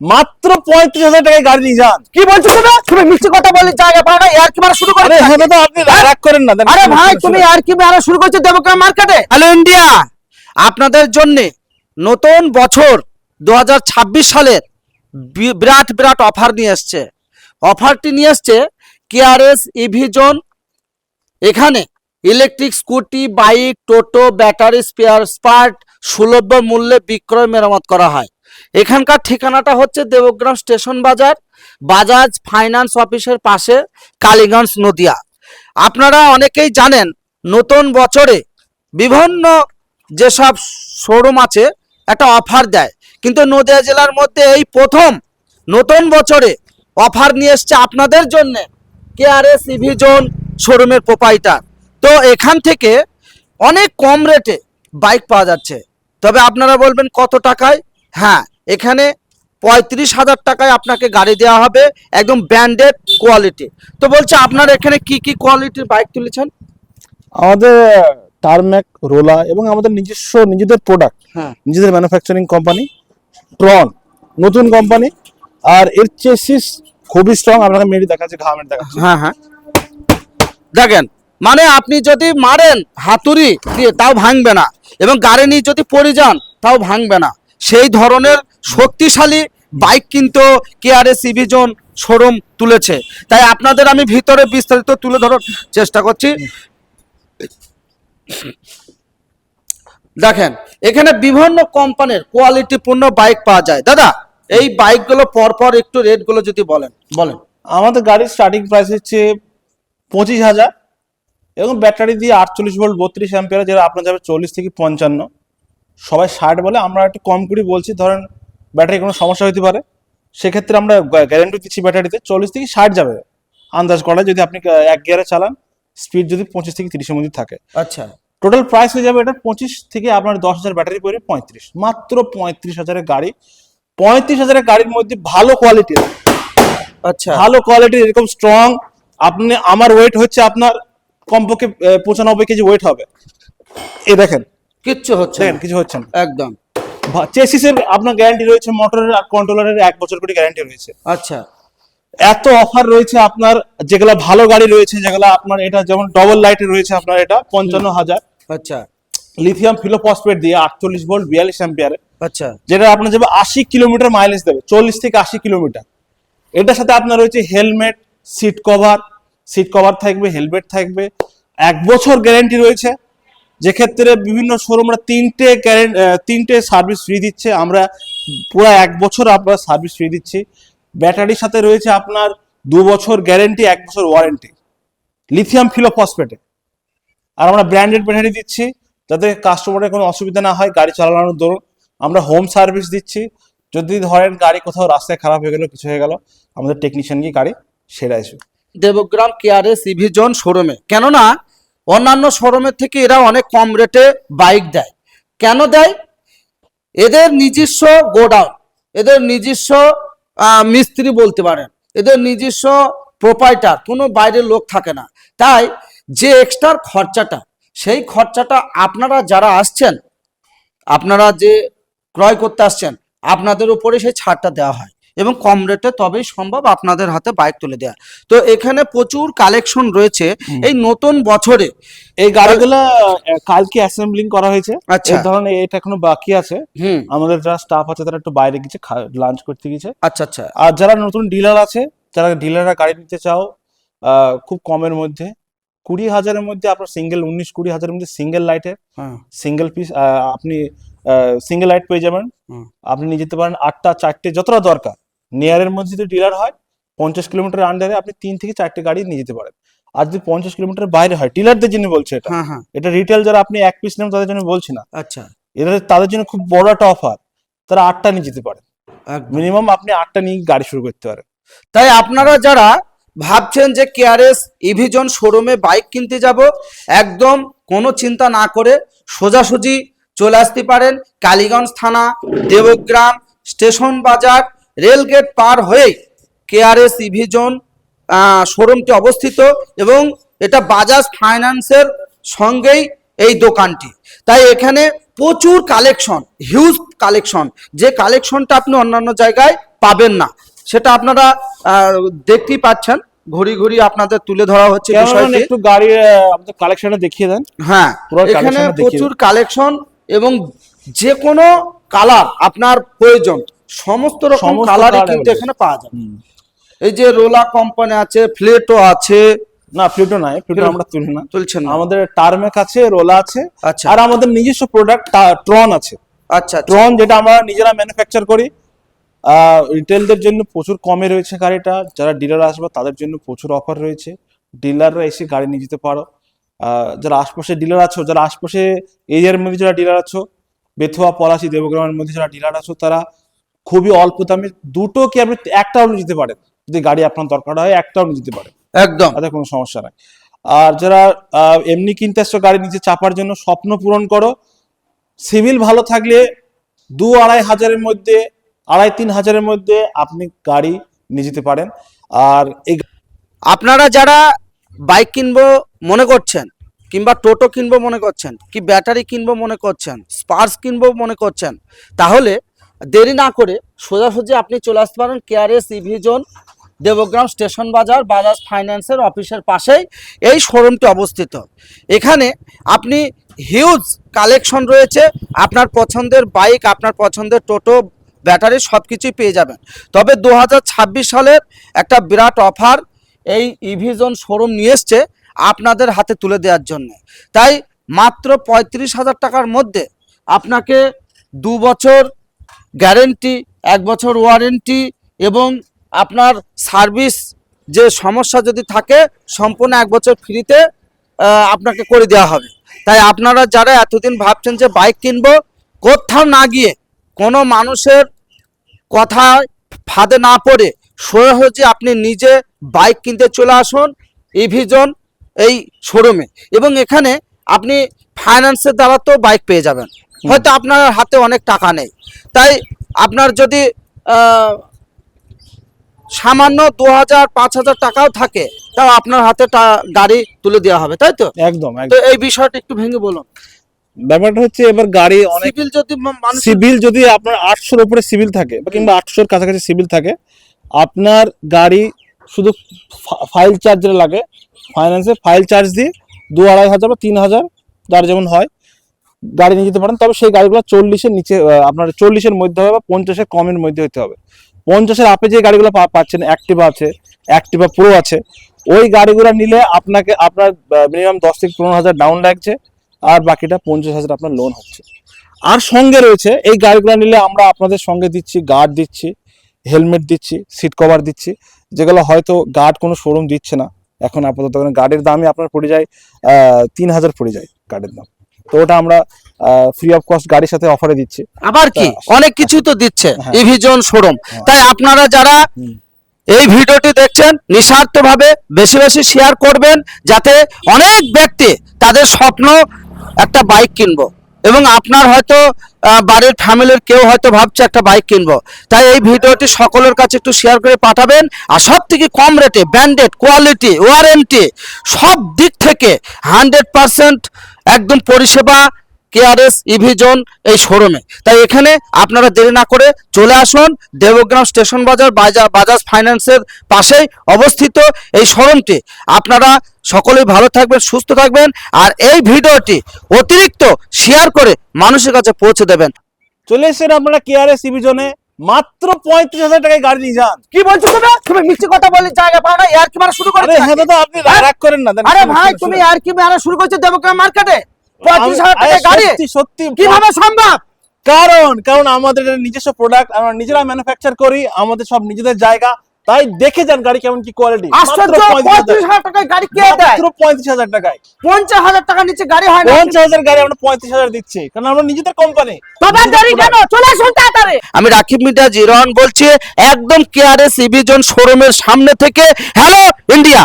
মাত্র পঁয়ত্রিশ হাজার টাকায় গাড়ি নিয়ে যান। কি বলছো তুমি? তুমি মিষ্টি কথা বলে জায়গা পাও না আর কি মারা শুরু করে। আপনি রাগ করেন না আরে ভাই তুমি আর কি মারা শুরু করছ দেবগ্রাম মার্কেটে হ্যালো ইন্ডিয়া। আপনাদের জন্য নতুন বছর দু সালের বিরাট বিরাট অফার নিয়ে এসছে। অফারটি নিয়ে এসছে কেআরএস ইভিজন এখানে electric scooty bike toto battery spare parts সুলভ মূল্যে বিক্রয় মেরামত করা হয়। এখানকার ঠিকানাটা হচ্ছে দেবগ্রাম স্টেশন বাজার, বাজাজ ফাইন্যান্স অফিসের পাশে কালীগঞ্জ নদিয়া। আপনারা অনেকেই জানেন, নতুন বছরে বিভিন্ন যেসব শোরুম আছে, একটা অফার দেয়। কিন্তু নদিয়া জেলার মধ্যে এই প্রথম নতুন বছরে অফার নিয়ে এসছে আপনাদের জন্য কেআরএস ইভিজন শোরুমের প্রোপাইটার। তো এখান থেকে অনেক কম রেটে বাইক পাওয়া যাচ্ছে। তবে আপনারা বলবেন কত টাকায়? হ্যাঁ এখানে পঁয়ত্রিশ হাজার টাকায় আপনাকে গাড়ি দেওয়া হবে একদম ব্র্যান্ডেড কোয়ালিটি তো বলছে আপনার এখানে কি কি কোয়ালিটির বাইক তুলেছেন? আমাদের টার্ম্যাক রোলা এবং আমাদের নিজস্ব নিজেদের প্রোডাক্ট হ্যাঁ। নিজেদের ম্যানুফ্যাকচারিং কোম্পানি ট্রন নতুন কোম্পানি আর এর চেসিস খুবই স্ট্রং আপনাকে মেরি দেখাচ্ছে ঘা মেরে দেখাচ্ছে। হ্যাঁ হ্যাঁ। দেখেন মানে আপনি যদি মারেন হাতুড়ি দিয়ে তাও ভাঙবে না এবং গাড়ি নিয়ে যদি পড়ে যান তাও ভাঙবে না। সেই ধরনের শক্তিশালী বাইক কিন্তু কেআরএস ইভিজন শোরুম তুলেছে। তাই আপনাদের আমি ভিতরে বিস্তারিত তুলে ধরার চেষ্টা করছি। দেখেন, এখানে বিভিন্ন কোম্পানির কোয়ালিটিপূর্ণ বাইক পাওয়া যায়। দাদা, এই বাইকগুলো পরপর একটু রেটগুলো যদি বলেন। বলেন। আমাদের গাড়ির স্টার্টিং প্রাইস হচ্ছে পঁচিশ হাজার এবং ব্যাটারি দিয়ে আটচল্লিশ ভোল্ট বত্রিশ অ্যাম্পিয়ার যেটা আপনার যাবে চল্লিশ থেকে পঞ্চান্ন। সবাই ষাট বলে আমরা একটু কম করে বলছি ধরেন ব্যাটারি কোনো সমস্যা হতে পারে সেক্ষেত্রে আমরা গ্যারেন্টি দিচ্ছি ব্যাটারিতে চল্লিশ থেকে ষাট যাবে। আন্দাজ করা যদি আপনি এক গিয়ারে চালান স্পিড যদি পঁচিশ থেকে তিরিশের মধ্যে থাকে। আচ্ছা। টোটাল প্রাইস হয়ে যাবে এটা পঁচিশ থেকে আপনার দশ হাজার ব্যাটারি পড়ে পঁয়ত্রিশ। মাত্র পঁয়ত্রিশ হাজারের গাড়ি। পঁয়ত্রিশ হাজারের গাড়ির মধ্যে ভালো কোয়ালিটির আচ্ছা। ভালো কোয়ালিটির এরকম স্ট্রং আপনি আমার ওয়েট হচ্ছে আপনার কমপক্ষে পঁচানব্বই কেজি ওয়েট হবে। এ দেখেন কিচ্ছু হচ্ছে না। কিছু হচ্ছে না। একদম। চেসিসের আপনার গ্যারান্টি রয়েছে মোটরের আর কন্ট্রোলারের এক বছর করে গ্যারান্টি রয়েছে। আচ্ছা। এত অফার রয়েছে আপনার যেগুলা ভালো গাড়ি রয়েছে যেগুলা আপনার এটা যেমন ডবল লাইটে রয়েছে আপনার এটা পঞ্চান্ন হাজার। আচ্ছা। লিথিয়াম ফিলোফসফেট দিয়ে আটচল্লিশ ভোল্ট বিয়াল্লিশ অ্যাম্পিয়ারে আচ্ছা। যেটা আপনার যাবে আশি কিলোমিটার মাইলেজ দেবে চল্লিশ থেকে আশি কিলোমিটার। এটার সাথে আপনার রয়েছে helmet seat cover seat cover থাকবে হেলমেট থাকবে। এক বছর গ্যারেন্টি রয়েছে। যে ক্ষেত্রে বিভিন্ন শোরুমরা তিনটে তিনটে সার্ভিস ফ্রি দিচ্ছে। আমরা পুরো এক বছর আমরা সার্ভিস ফ্রি দিচ্ছি। ব্যাটারির সাথে রয়েছে আপনার দু বছর গ্যারেন্টি এক বছর ওয়ারেন্টি লিথিয়াম ফিলোফসফেটে আর আমরা ব্র্যান্ডেড ব্যাটারি দিচ্ছি, যাতে কাস্টমারের কোনো অসুবিধা না হয় গাড়ি চালানোর দরুন। আমরা হোম সার্ভিস দিচ্ছি। যদি ধরেন গাড়ি কোথাও রাস্তায় খারাপ হয়ে গেল, কিছু হয়ে গেল, আমাদের টেকনিশিয়ান গিয়ে গাড়ি সেরে আসবে। দেবগ্রাম কেয়ারএস ইভিজন শোরুমে কেননা অন্যান্য শোরুমের থেকে এরা অনেক কম রেটে বাইক দেয়। কেন দেয়? এদের নিজস্ব গোডাউন, এদের নিজস্ব মিস্ত্রি বলতে পারেন, এদের নিজস্ব প্রোপাইটার কোনো বাইরের লোক থাকে না। তাই যে এক্সট্রার খরচাটা, সেই খরচাটা আপনারা যারা আসছেন, আপনারা যে ক্রয় করতে আসছেন, আপনাদের উপরে সেই ছাড়টা দেওয়া হয়। এবং কম রেটে তবেই সম্ভব আপনাদের হাতে বাইক তুলে দেওয়া তো এখানে প্রচুর কালেকশন রয়েছে। এই নতুন বছরে এই গাড়িগুলো কালকে অ্যাসেম্বলিং করা হয়েছে। আচ্ছা। ধরনের এটা এখনও বাকি আছে। আমাদের যারা স্টাফ আছে তারা একটু বাইরে গেছে লাঞ্চ করতে গেছে আচ্ছা আচ্ছা। আর যারা নতুন ডিলার আছে যারা ডিলাররা গাড়ি নিতে চাও আহ, খুব কমের মধ্যে। কুড়ি হাজারের মধ্যে আপনার সিঙ্গেল উনিশ কুড়ি হাজারের মধ্যে সিঙ্গেল লাইটের সিঙ্গেল পিস আপনি সিঙ্গেল লাইট পেয়ে যাবেন। আপনি নিয়ে যেতে পারেন আটটা চারটে যতটা দরকার। নিয়ারের মধ্যে যদি ডিলার হয় পঞ্চাশ কিলোমিটার আন্ডারে আপনি তিন থেকে চারটে গাড়ি নিয়ে যেতে পারেন। আর যদি পঞ্চাশ কিলোমিটার বাইরে হয় ডিলারদের জন্য বলছে এটা। হ্যাঁ হ্যাঁ। এটা রিটেল যারা আপনি এক পিস নেন তাদের জন্য বলছি না। আচ্ছা। এটা তাদের জন্য খুব বড় একটা অফার তারা আটটা নিয়ে যেতে পারেন। মিনিমাম আপনি আটটা নিয়ে গাড়ি শুরু করতে পারেন। তাই আপনারা যারা ভাবছেন যে কেআরএস ইভিজন শোরুমে বাইক কিনতে যাব একদম কোনো চিন্তা না করে সোজাসুজি চলে আসতে পারেন। কালীগঞ্জ থানা দেবগ্রাম স্টেশন বাজার রেলগেট পার হয়ে কেআরএস ইভিজন শোরুমটি অবস্থিত এবং এটা বাজাজ ফাইন্যান্সের সঙ্গেই এই দোকানটি। তাই এখানে প্রচুর কালেকশন হিউজ কালেকশন। যে কালেকশনটা আপনি অন্যান্য জায়গায় পাবেন না সেটা আপনারা দেখতেই পাচ্ছেন। ঘড়ি ঘড়ি আপনাদের তুলে ধরা হচ্ছে বিষয়টি। একটু গাড়ির আমাদের কালেকশনটা দেখিয়ে দেন। হ্যাঁ এখানে প্রচুর কালেকশন এবং যে কোনো কালার আপনার প্রয়োজন। সমস্ত রকম কালারই কিন্তু এখানে পাওয়া যাবে। এই যে রোলা কোম্পানি আছে ফ্লেটো আছে। না ফ্লুটো নাই ফ্লুটো আমরা তুলি না। তুলছেন না। আমাদের টার্মেক আছে রোলা আছে আচ্ছা। আর আমাদের নিজস্ব প্রোডাক্ট ট্রন আছে। আচ্ছা আচ্ছা। ট্রন যেটা আমরা নিজেরা ম্যানুফ্যাকচার করি রিটেলদের জন্য প্রচুর কমে রয়েছে গাড়িটা। যারা ডিলার আসবে তাদের জন্য প্রচুর অফার রয়েছে। ডিলাররা এসে গাড়ি নিয়ে যেতে পারো। যারা আশপাশে ডিলার আছো যারা আশপাশে এরিয়ার মধ্যে যারা ডিলার আছো বেথুয়া পলাশি দেবগ্রামের মধ্যে যারা ডিলার আছো তারা খুবই অল্প দামে দুটো কি আপনি একটাও নিয়ে যেতে পারেন? যদি গাড়ি আপনার দরকার হয় একটাও যেতে পারেন। একদম। তাতে কোনো সমস্যা নাই। আর যারা এমনি কিনতে আসছো গাড়ি নিচে চাপার জন্য স্বপ্ন পূরণ করো। সিভিল ভালো থাকলে দু আড়াই হাজারের মধ্যে আড়াই তিন হাজারের মধ্যে আপনি গাড়ি নিয়ে যেতে পারেন। আর এই আপনারা যারা বাইক কিনবো মনে করছেন কিংবা টোটো কিনবো মনে করছেন কি ব্যাটারি কিনবো মনে করছেন স্পার্স কিনবো মনে করছেন তাহলে দেরি না করে সোজাসুজি আপনি চলে আসতে পারেন কেআরএস ইভিজন দেবগ্রাম স্টেশন বাজার, বাজাজ ফাইন্যান্সের অফিসের পাশেই এই শোরুমটি অবস্থিত। এখানে আপনি হিউজ কালেকশন রয়েছে, আপনার পছন্দের বাইক, আপনার পছন্দের টোটো, ব্যাটারি সব কিছুই পেয়ে যাবেন। তবে দু হাজার ছাব্বিশ সালের একটা বিরাট অফার এই ইভিজন শোরুম নিয়ে এসছে আপনাদের হাতে তুলে দেওয়ার জন্য। তাই মাত্র পঁয়ত্রিশ হাজার টাকার মধ্যে আপনাকে দু বছর গ্যারেন্টি, এক বছর ওয়ারেন্টি এবং আপনার সার্ভিস যে সমস্যা যদি থাকে, সম্পূর্ণ এক বছর ফ্রিতে আপনাকে করে দেওয়া হবে। তাই আপনারা যারা এতদিন ভাবছেন যে বাইক কিনবো, কোথাও না গিয়ে কোনো মানুষের কথায় ফাঁদে না পড়ে সোজাসুজি আপনি নিজে বাইক কিনতে চলে আসুন, ইভিজন এই শোরুমে। এবং এখানে আপনি ফাইন্যান্সের দ্বারা তো বাইক পেয়ে যাবেন। হয়তো আপনার হাতে অনেক টাকা নেই। তাই আপনার যদি সামান্য দু হাজার পাঁচ হাজার টাকাও থাকে তাও আপনার হাতে গাড়ি তুলে দেওয়া হবে তাই তো? একদম তো এই বিষয়টা একটু ভেঙে বলুন। ব্যাপারটা হচ্ছে এবার গাড়ি অনেক সিভিল যদি সিভিল যদি আপনার আটশোর উপরে সিভিল থাকে বা কিংবা আটশোর কাছাকাছি সিভিল থাকে আপনার গাড়ি শুধু ফাইল চার্জ লাগে। ফাইন্যান্সে ফাইল চার্জ দিয়ে দু আড়াই হাজার বা তিন হাজার যার যেমন হয় গাড়ি নিয়ে যেতে পারেন, তবে সেই গাড়িগুলো চল্লিশের নিচে আপনার চল্লিশের মধ্যে হবে বা পঞ্চাশের কমের মধ্যে হতে হবে। পঞ্চাশের আপে যে গাড়িগুলো পাচ্ছেন অ্যাক্টিভা আছে অ্যাক্টিভা প্রো আছে, ওই গাড়িগুলো নিলে আপনাকে, আপনার মিনিমাম দশ থেকে পনেরো হাজার ডাউন লাগছে, আর বাকিটা পঞ্চাশ হাজার আপনার লোন হচ্ছে। আর সঙ্গে রয়েছে, এই গাড়িগুলো নিলে আমরা আপনাদের সঙ্গে দিচ্ছি গার্ড দিচ্ছি হেলমেট দিচ্ছি সিট কভার দিচ্ছি, যেগুলো হয়তো গার্ড কোনো শোরুম দিচ্ছে না। এখন আপাতত গার্ডের দামই আপনার পড়ে যায় তিন হাজার পড়ে যায় গার্ডের দাম। তো ওটা আমরা ফ্রি অফ কস্ট গাড়ির সাথে অফারে দিচ্ছি। আবার কি? হ্যাঁ। অনেক কিছুই তো দিচ্ছে। হ্যাঁ। ইভিজন শোরুম তাই আপনারা যারা এই ভিডিওটি দেখছেন নিঃস্বার্থভাবে বেশি বেশি শেয়ার করবেন যাতে অনেক ব্যক্তি তাদের স্বপ্ন একটা বাইক কিনবো। এবং আপনার হয়তো বাড়ির ফ্যামিলির কেউ হয়তো ভাবছে একটা বাইক কিনবো। তাই এই ভিডিওটি সকলের কাছে একটু শেয়ার করে পাঠাবেন। আর সব থেকে কম রেটে ব্র্যান্ডেড কোয়ালিটি ওয়ারেন্টি সব দিক থেকে হান্ড্রেড পার্সেন্ট একদম পরিষেবা, কেআরএস, ইভিজন এই শোরুমে। তাই এখানে আপনারা দেরি না করে চলে আসুন দেবগ্রাম স্টেশন বাজার, বাজা- বাজাজ ফাইন্যান্সের পাশেই অবস্থিত এই শোরুমটি। আপনারা সকলেই ভালো থাকবেন, সুস্থ থাকবেন, আর এই ভিডিওটি অতিরিক্ত শেয়ার করে মানুষের কাছে পৌঁছে দেবেন। চলে এসেছেন আপনারা কেআরএস সিভিজনে মাত্র পঁয়ত্রিশ হাজার টাকায় গাড়ি নিয়ে যান। কি বলছো তুমি? তুমি মিষ্টি কথা বলে জায়গা পাও না আর কি মারা শুরু করে হ্যাঁ দাদা আপনি রাগ করেন না আরে ভাই তুমি আর কি মারা শুরু করেছ দেবগ্রাম মার্কেটে? পঁয়ত্রিশ হাজার টাকায় গাড়ি? সত্যি সত্যি কীভাবে সম্ভব? কারণ কারণ আমাদের নিজস্ব প্রোডাক্ট আমরা নিজেরা ম্যানুফ্যাকচার করি আমাদের সব নিজেদের জায়গা। তাই দেখে যান গাড়ি কেমন কি কোয়ালিটি পঁয়ত্রিশ হাজার টাকায় গাড়ি কে দেয়? পঁয়ত্রিশ হাজার টাকায়। পঞ্চাশ হাজার টাকা নিচে গাড়ি হয় পঞ্চাশ হাজার গাড়ি আমরা পঁয়ত্রিশ হাজার দিচ্ছি কারণ আমরা নিজেদের কোম্পানি বাবা দেরি কেন? চলে আসুন আমি রাকিব মিটা জিরন বলছি একদম কেআরএস ইভিজন শোরুমের সামনে থেকে হ্যালো ইন্ডিয়া।